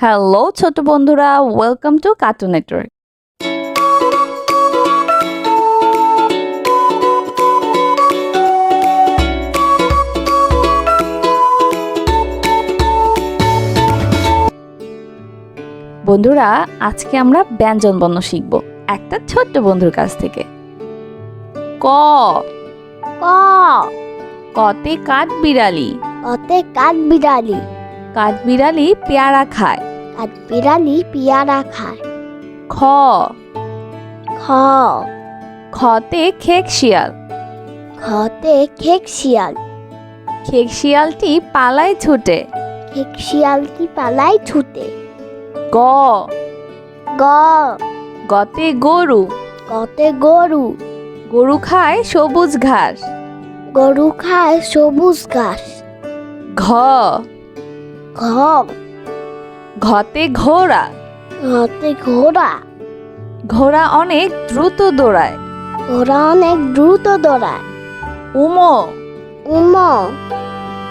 Hello ছোট বন্ধুরা welcome to cartoon network বন্ধুরা আজকে আমরা ব্যঞ্জন বর্ণ শিখব। একটা ছোট্ট বন্ধুর কাছ থেকে। ক। ক। কতে কাঠ বিড়ালি অতে কাঠ বিড়ালি কাঠ বিড়ালি পেয়ারা খায়। কাঠ বিড়ালি পিয়ারা খায়। খ। খ। খতে খেক শিয়াল। খতে খেক শিয়াল। খেক শিয়ালটি পালায় ছুটে। খেক শিয়ালটি পালাই ছুটে। গ। গ। গতে গরু। গতে গরু। গরু খায় সবুজ ঘাস। গরু খায় সবুজ ঘাস। ঘ। ঘ। ঘতে ঘোড়া। ঘতে ঘোড়া? ঘোড়া অনেক দ্রুত দৌড়ায়। ঘোড়া অনেক দ্রুত দৌড়ায়। উমো। উম।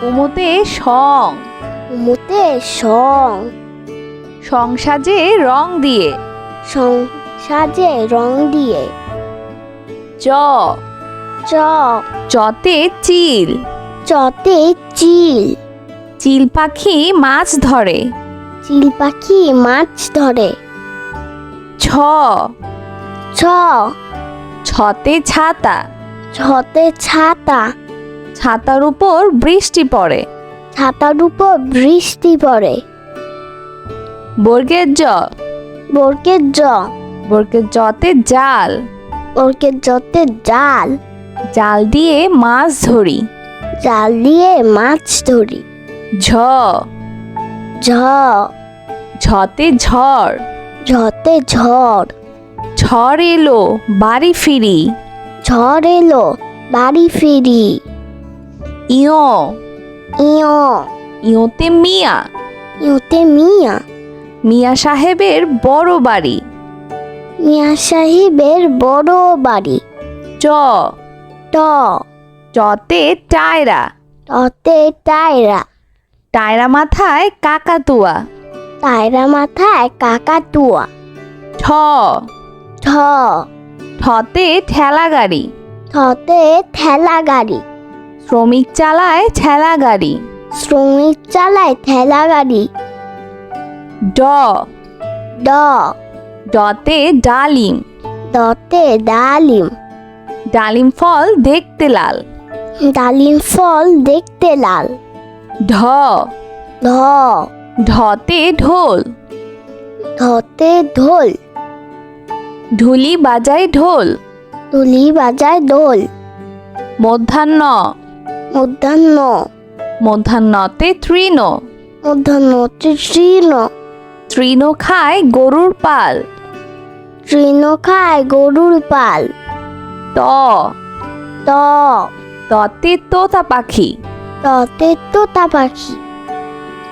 উমোতে সং। উমতে সং। সং সাজে রং দিয়ে। সং সাজে রং দিয়ে। চ। চ। চতে চিল। চতে চিল। চিল পাখি মাছ ধরে। চিল পাখি মাছ ধরে। ছ। ছ। ছতে ছাতা। ছতে ছাতা। ছাতার উপর বৃষ্টি পড়ে। ছাতার উপর বৃষ্টি পড়ে। বর্গের জ। বর্গের জ। বর্গের জতে জাল। বর্গের জতে জাল। জাল দিয়ে মাছ ধরি। জাল দিয়ে মাছ ধরি। ঝ। ঝ। ঝতে ঝড়। ঝতে ঝড়। ঝড় এলো বাড়ি ফিরি। ঝড় এলো বাড়ি ফিরি। ইয়। ইয়। ইয়তে মিয়া। ইউতে মিয়া। মিয়া সাহেবের বড় বাড়ি। মিয়া সাহেবের বড় বাড়ি। চ ট। চতে টায়রা। টতে টায়রা। টায়রা মাথায় কাকাতুয়া। টায়রা মাথায় কাকাতুয়া ঠ। ঠ। ঠতে ঠেলা গাড়ি থতে ঠেলা গাড়ি শ্রমিক চালায় ঠেলা গাড়ি শ্রমিক চালায় ঠেলা গাড়ি ড। ড। ডতে ডালিম। দতে ডালিম। ডালিম ফল দেখতে লাল। ডালিম ফল দেখতে লাল। ঢ। ধ ঢতে ঢোল। ধতে ঢোল। ঢুলি বাজায় ঢোল। তুলি বাজায় দোল মধ্যাহ্ন। মধ্যাহ্ন। মধ্যাহ্নতে তৃণ। মধ্যাহ্নতে তৃণ। তৃণ খায় গরুর পাল। তৃণ খায় গরুর পাল। ত। ত। ততে তোতা পাখি। ততে তোতা পাখি।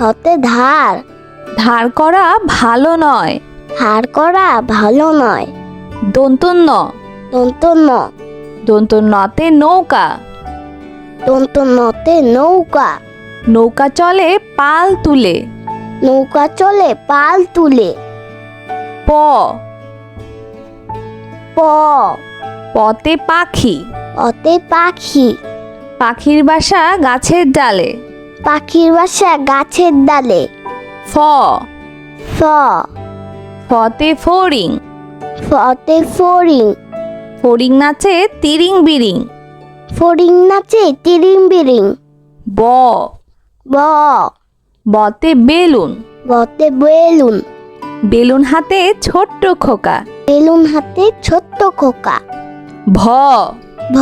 ধতে ধার। ধার করা ভালো নয়। ধার করা ভালো নয়। দন্তন্য দন্ত ন দন্তন্যতে নৌকা। দন্ত নতে নৌকা। নৌকা চলে পাল তুলে। নৌকা চলে পাল তুলে। প। প। পতে পাখি। অতে পাখি। পাখির বাসা গাছের ডালে। পাখির বাসা গাছের ডালে। ফ। ফ। ফতে ফড়িং ফতে ফড়িং ফড়িং নাচে তিরিং বিরিং। ফড়িং নাচে তিরিং বিরিং। ব। ব। বতে বেলুন। বতে বেলুন। বেলুন হাতে ছোট্ট খোকা। বেলুন হাতে ছোট্ট খোকা। ভ। ভ।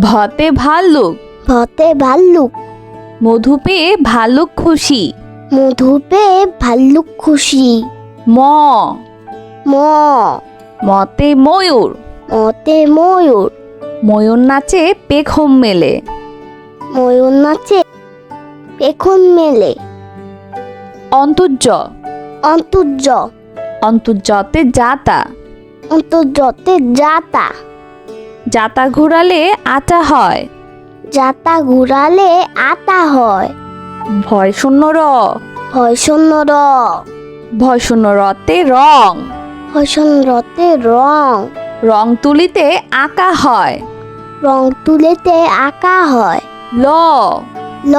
ভতে ভাল্লুক। ভতে ভাল্লুক। মধু পেয়ে ভাল্লুক খুশি। মধু পেয়ে ভাল্লুক খুশি। ম। ম। মতে ময়ূর। মতে ময়ূর। ময়ূর নাচে পেখম মেলে। ময়ূর নাচে পেখন মেলে। অন্তর্য। অন্তর্য। অন্তর্যতে যাতা। অন্তর্যতে যাতা। যাতা ঘোরালে আটা হয়। যাতা ঘুরালে আতা হয়। ভয় শূন্য র। হয় শূন্য র। ভয় শূন্য রতে রং। হয় শূন্য রতে রং। রং তুলিতে আঁকা হয়। রং তুলিতে আঁকা হয়। ল। ল।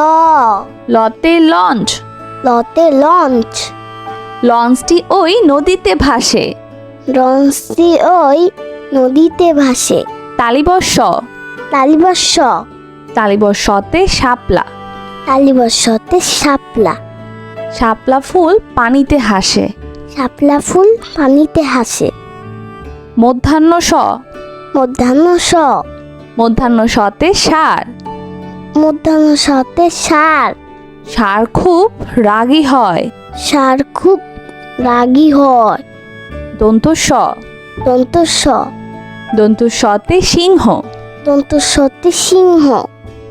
লতে লঞ্চ। লতে লঞ্চ। লঞ্চটি ওই নদীতে ভাসে। লঞ্চটি ওই নদীতে ভাসে। তালিবর্ষ। তালিবর্ষ। তালিবর্ষতে শাপলা। তালিবর্ষতে শাপলা। শাপলা ফুল পানিতে হাসে। শাপলা ফুল পানিতে হাসে। মধ্যাহ্ন স মধ্যাহ্ন স মধ্যাহ্ন সতে সার। মধ্যাহ্ন সতে সার। সার খুব রাগী হয়। সার খুব রাগী হয়। দন্ত স দন্ত স দন্ত সতে সিংহ। দন্ত সতে সিংহ।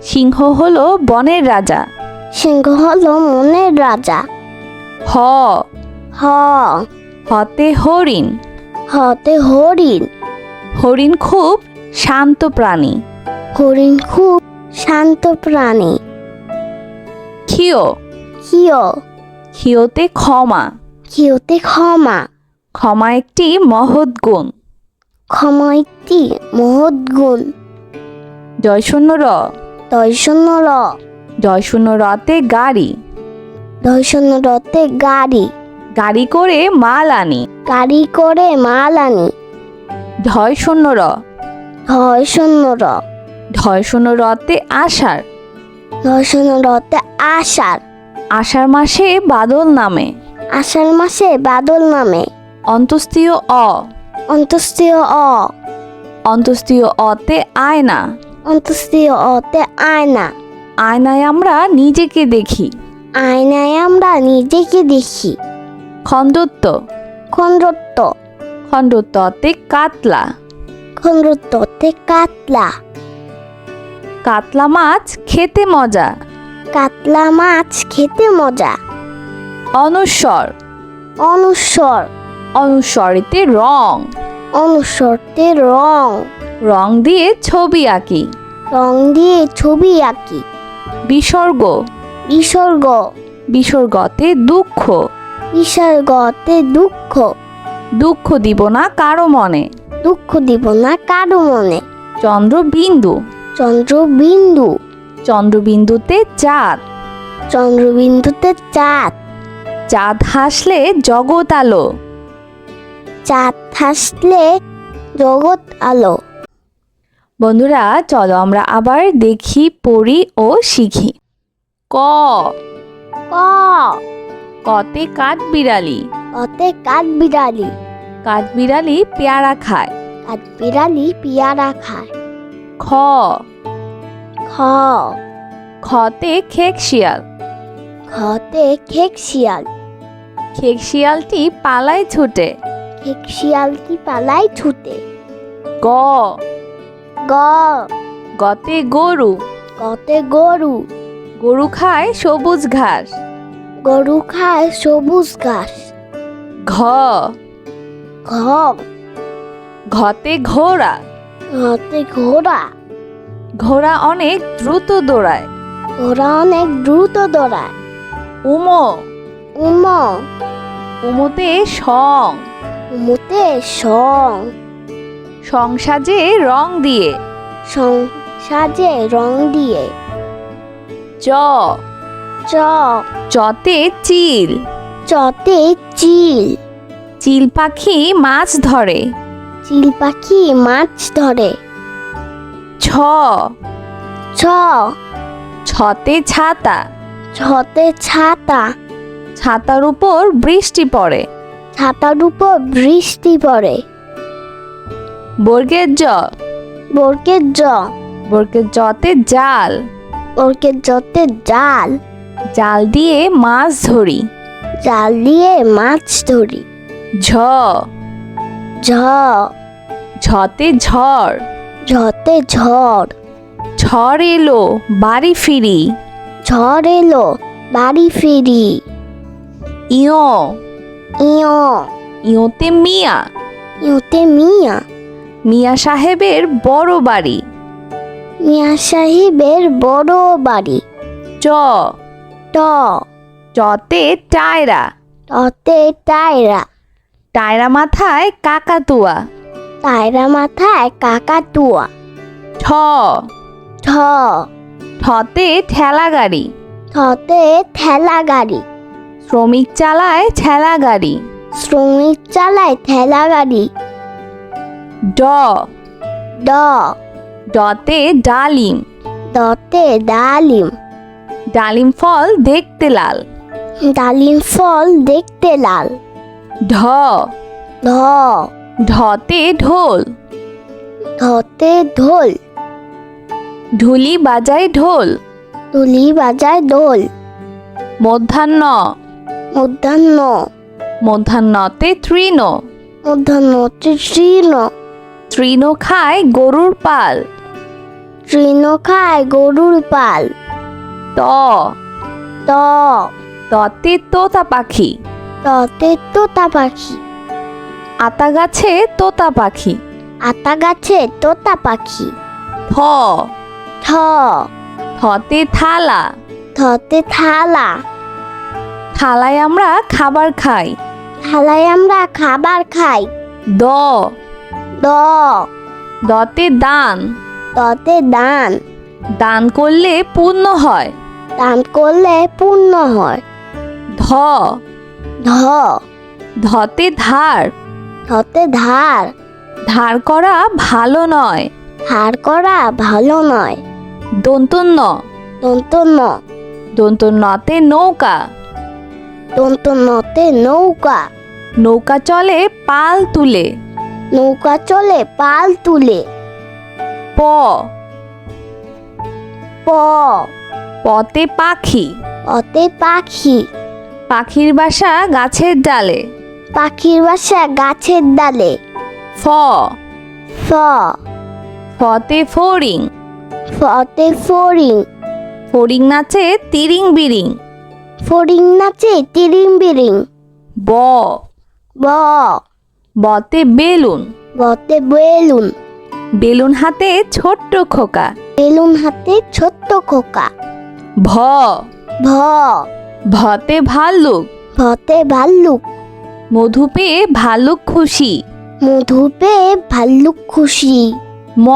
সিংহ হলো বনের রাজা। সিংহ হলো মনের রাজা। হ। হ। হতে হরিণ। হতে হরিণ। হরিণ খুব শান্ত প্রাণী। হরিণ খুব শান্ত প্রাণী। ক্ষিয়। কিয় ক্ষিয়তে ক্ষমা। কিয়তে ক্ষমা। ক্ষমা একটি মহৎ গুণ। ক্ষমা একটি মহৎ গুণ। জয় শূন্য দর্শন র জয় শূন্য রতে গাড়ি। দর্শন রতে গাড়ি। গাড়ি করে মাল আনি। গাড়ি করে মাল আনি। ঢয় শূন্য র ধয় শূন্য র ঢয় শূন্য রতে আষাঢ়। দর্শন রতে আষাঢ়। আষাঢ় মাসে বাদল নামে। আষাঢ় মাসে বাদল নামে। অন্তস্তীয় অ। অন্তস্তীয় অ। অন্তস্তীয় অতে আয়না। অন্তস্তীয় অতে আয়না। আয়নায় আমরা নিজেকে দেখি। আয়নায় আমরা নিজেকে দেখি। খণ্ডত্ব। খণ্ডত্ব। খণ্ডত্বতে কাতলা। খণ্ডত্বতে কাতলা। কাতলা মাছ খেতে মজা। কাতলা মাছ খেতে মজা। অনুস্বর অনুস্বর অনুস্বরিতে রং। অনুস্বরতে রং। রং দিয়ে ছবি আঁকি। রং দিয়ে ছবি আঁকি। বিসর্গ। বিসর্গ। বিসর্গতে দুঃখ। বিসর্গতে দুঃখ। দুঃখ দিব না কারও মনে। দুঃখ দিব না কারও মনে। চন্দ্রবিন্দু চন্দ্রবিন্দু চন্দ্রবিন্দুতে চাঁদ। চন্দ্রবিন্দুতে চাঁদ। চাঁদ হাসলে জগৎ আলো। চাঁদ হাসলে জগৎ আলো। বন্ধুরা চলো আমরা আবার দেখি পড়ি ও শিখি। ক। ক। কতে কাঠ বিড়ালি। অতে কাঠ বিড়ালি। কাঠ বিড়ালি পেয়ারা খায়। কাঠ বিড়ালি পেয়ারা খায়। খ। খ। খতে খেক শিয়াল। খতে খেক শিয়াল। খেক শিয়ালটি পালায় ছুটে। খেক শিয়ালটি পালাই ছুটে। গ। গ। গতে গরু। গতে গরু। গরু খায় সবুজ ঘাস। গরু খায় সবুজ ঘাস। ঘ। ঘ। ঘতে ঘোড়া। ঘতে ঘোড়া। ঘোড়া অনেক দ্রুত দৌড়ায়। ঘোড়া অনেক দ্রুত দৌড়ায়। উম। উম। উমতে সং। উমতে সং। সংসাজে রং দিয়ে। সং সাজে রং দিয়ে। চ। চ। চতে চিল। চতে চিল। চিল পাখি মাছ ধরে। চিল পাখি মাছ ধরে। ছ। ছ। ছতে ছাতা। ছতে ছাতা। ছাতার উপর বৃষ্টি পড়ে। ছাতার উপর বৃষ্টি পড়ে। বর্গের জ। বরকের জ। বর্গের জতে জাল। বরকের জতে জাল। জাল দিয়ে মাছ ধরি। জাল দিয়ে মাছ ধরি। ঝ। ঝ। ঝতে ঝড়। ঝতে ঝড়। ঝড় এলো বাড়ি ফিরি। ঝড় এলো বাড়ি ফিরি। ইয়। ইয়। ইয়তে মিয়া। ইউতে মিয়া। মিয়া সাহেবের বড় বাড়ি। মিয়া সাহেবের বড় বাড়ি। চ। ট। চতে টায়রা। টতে টায়রা। টায়রা মাথায় কাকাতুয়া। টায়রা মাথায় কাকাতুয়া। ঠ। ঠ। ঠতে ঠেলা গাড়ি ঠতে ঠেলা গাড়ি শ্রমিক চালায় ঠেলা গাড়ি শ্রমিক চালায় ঠেলা গাড়ি ড। ড। ডতে ডালিম। দতে ডালিম। ডালিম ফল দেখতে লাল। ডালিম ফল দেখতে লাল। ঢ। ঢ। ঢতে ঢোল। ঢতে ঢোল। ঢুলি বাজায় ঢোল। তুলি বাজায় ঢোল। মধ্যাহ্ন। মধ্যাহ্ন। মধ্যাহ্নতে তৃণ। মধ্যাহ্নতে তৃণ। তৃণ খায় গরুর পাল। তৃণ খায় গরুর পাল। ত। ত। ততে তোতা পাখি। ততে তোতা পাখি। আতা গাছে তোতা পাখি। আতা গাছে তোতা পাখি। থ। থ। থতে থালা। থতে থালা। থালায় আমরা খাবার খাই। থালায় আমরা খাবার খাই। দ। দ। দতে দান। ততে দান। দান করলে পূর্ণ হয়। দান করলে পূর্ণ হয়। ধ। ধ। ধতে ধার। ধতে ধার। ধার করা ভালো নয়। ধার করা ভালো নয়। দন্তন্য। দন্ত ন দন্তন্যতে নৌকা। দন্ত নতে নৌকা। নৌকা চলে পাল তুলে। নৌকা চলে পাল তুলে। প। প। পতে পাখি। পতে পাখি। পাখির বাসা গাছের ডালে। পাখির বাসা গাছের ডালে। ফ। ফ। ফতে ফড়িং। ফতে ফড়িং। ফড়িং নাচে তিরিং বিরিং। ফড়িং নাচে তিরিং বিরিং। ব। ব। বতে বেলুন। বতে বেলুন। বেলুন হাতে ছোট্ট খোকা। বেলুন হাতে ছোট্ট খোকা। ভ। ভ। ভতে ভাল্লুক। ভতে ভাল্লুক। মধু পেয়ে ভাল্লুক খুশি। মধু পেয়ে ভাল্লুক খুশি। ম।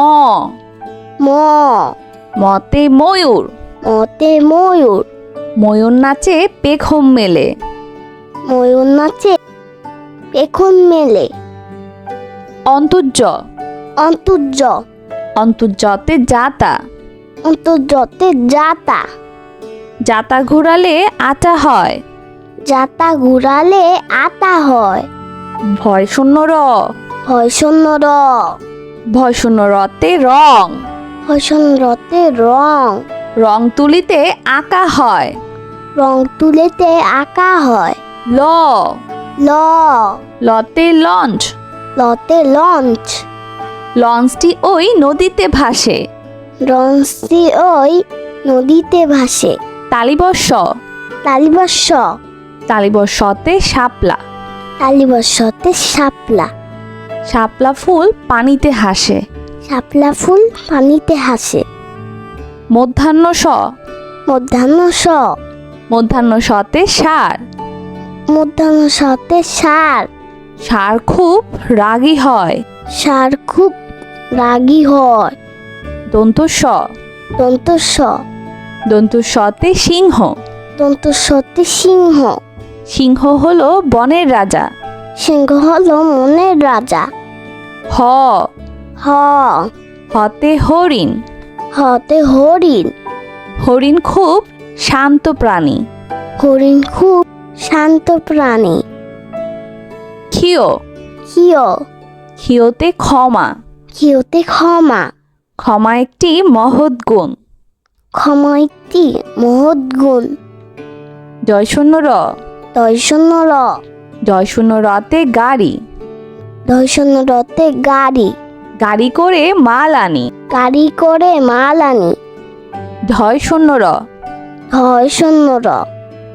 ম। মতে ময়ূর। মতে ময়ূর। ময়ূর নাচে পেখম মেলে। ময়ূর নাচে পেখন মেলে। অন্তর্য। অন্তর্য। অন্তর্যতে যাতা। অন্তর্যতে যাতা। যাতা ঘোরালে আটা হয়। যাতা ঘুরালে আতা হয়। ভয় শূন্য র। হয় শূন্য র। ভয় শূন্য রতে রং। হয় রতে রং। রং তুলিতে আঁকা হয়। রং তুলিতে আঁকা হয়। ল। ল। লতে লঞ্চ। লতে লঞ্চ। লঞ্চটি ওই নদীতে ভাসে। লঞ্চটি ওই নদীতে ভাসে। তালিবর্ষ। তালিবর্ষ। তালিবর্ষতে শাপলা। তালিবর্ষতে শাপলা। শাপলা ফুল পানিতে হাসে। শাপলা ফুল পানিতে হাসে। মধ্যাহ্ন স মধ্যাহ্ন স মধ্যাহ্ন সতে সার। মধ্যাহ্ন সতে সার। সার খুব রাগী হয়। সার খুব রাগী হয়। দন্ত স দন্ত স দন্ত সতে সিংহ। দন্ত সতে সিংহ। সিংহ হলো বনের রাজা। সিংহ হলো মনের রাজা। হ। হ। হতে হরিণ। হতে হরিণ। হরিণ খুব শান্ত প্রাণী। হরিণ খুব শান্ত প্রাণী। ক্ষিয় কিয় ক্ষিয়তে ক্ষমা। কিয়তে ক্ষমা। ক্ষমা একটি মহৎ গুণ। ক্ষমা একটি মহৎ গুণ। জয় শূন্য র। দয় শূন্য র। জয় শূন্য রতে গাড়ি। দয় শূন্য রতে গাড়ি। গাড়ি করে মাল আনি। গাড়ি করে মাল আনি। ঢয় শূন্য র। ধয় শূন্য র।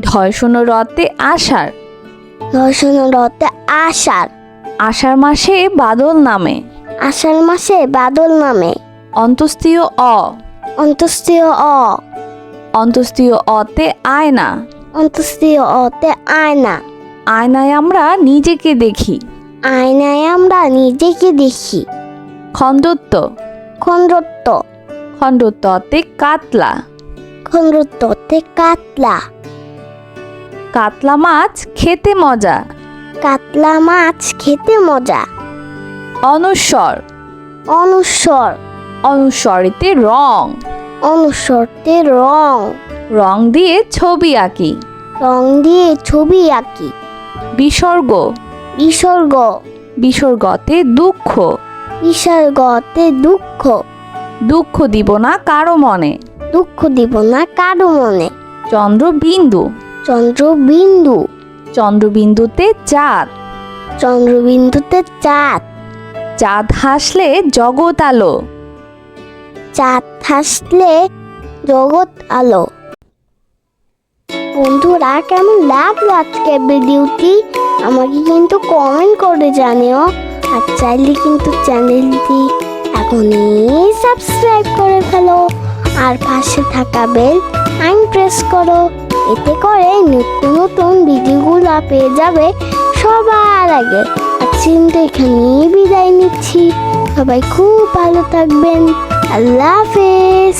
ঢয় শূন্য রতে আষাঢ়। রতে আষাঢ়। আষাঢ় মাসে বাদল নামে। আষাঢ় মাসে বাদল নামে। অন্তস্তীয় অ। অন্তস্তীয় অ। অন্তস্তীয় অতে আয়না। অন্তস্তীয় অতে আয়না। আয়নায় আমরা নিজেকে দেখি। আয়নায় আমরা নিজেকে দেখি। খণ্ডত্ব। খণ্ডত্ব। খণ্ডত্বতে কাতলা। খণ্ডত্বতে কাতলা। কাতলা মাছ খেতে মজা। কাতলা মাছ খেতে মজা। অনুস্বর অনুস্বর অনুস্বরিতে রং। অনুস্বরতে রং। রং দিয়ে ছবি আঁকি। রং দিয়ে ছবি আঁকি। বিসর্গ। বিসর্গ। বিসর্গতে দুঃখ। বিসর্গতে দুঃখ। দুঃখ দিব না কারও মনে। দুঃখ দিব না কারও মনে। চন্দ্রবিন্দু। চন্দ্রবিন্দু। চন্দ্রবিন্দুতে চাঁদ। চন্দ্রবিন্দুতে চাঁদ। চাঁদ হাসলে জগৎ আলো। চাঁদ হাসলে জগৎ আলো। বন্ধুরা কেমন লাগল আজকে ভিডিওটি? আমাকে কিন্তু কমেন্ট করে জানিও। আর চাইলে কিন্তু চ্যানেলটি এখনই সাবস্ক্রাইব করে ফেলো। আর পাশে থাকা বেল আইন প্রেস করো। এতে করে নিত্য নতুন ভিডিওগুলো পেয়ে যাবে সবার আগে। কিন্তু এখানেই বিদায় নিচ্ছি। সবাই খুব ভালো থাকবেন। আল্লাহ হাফেজ।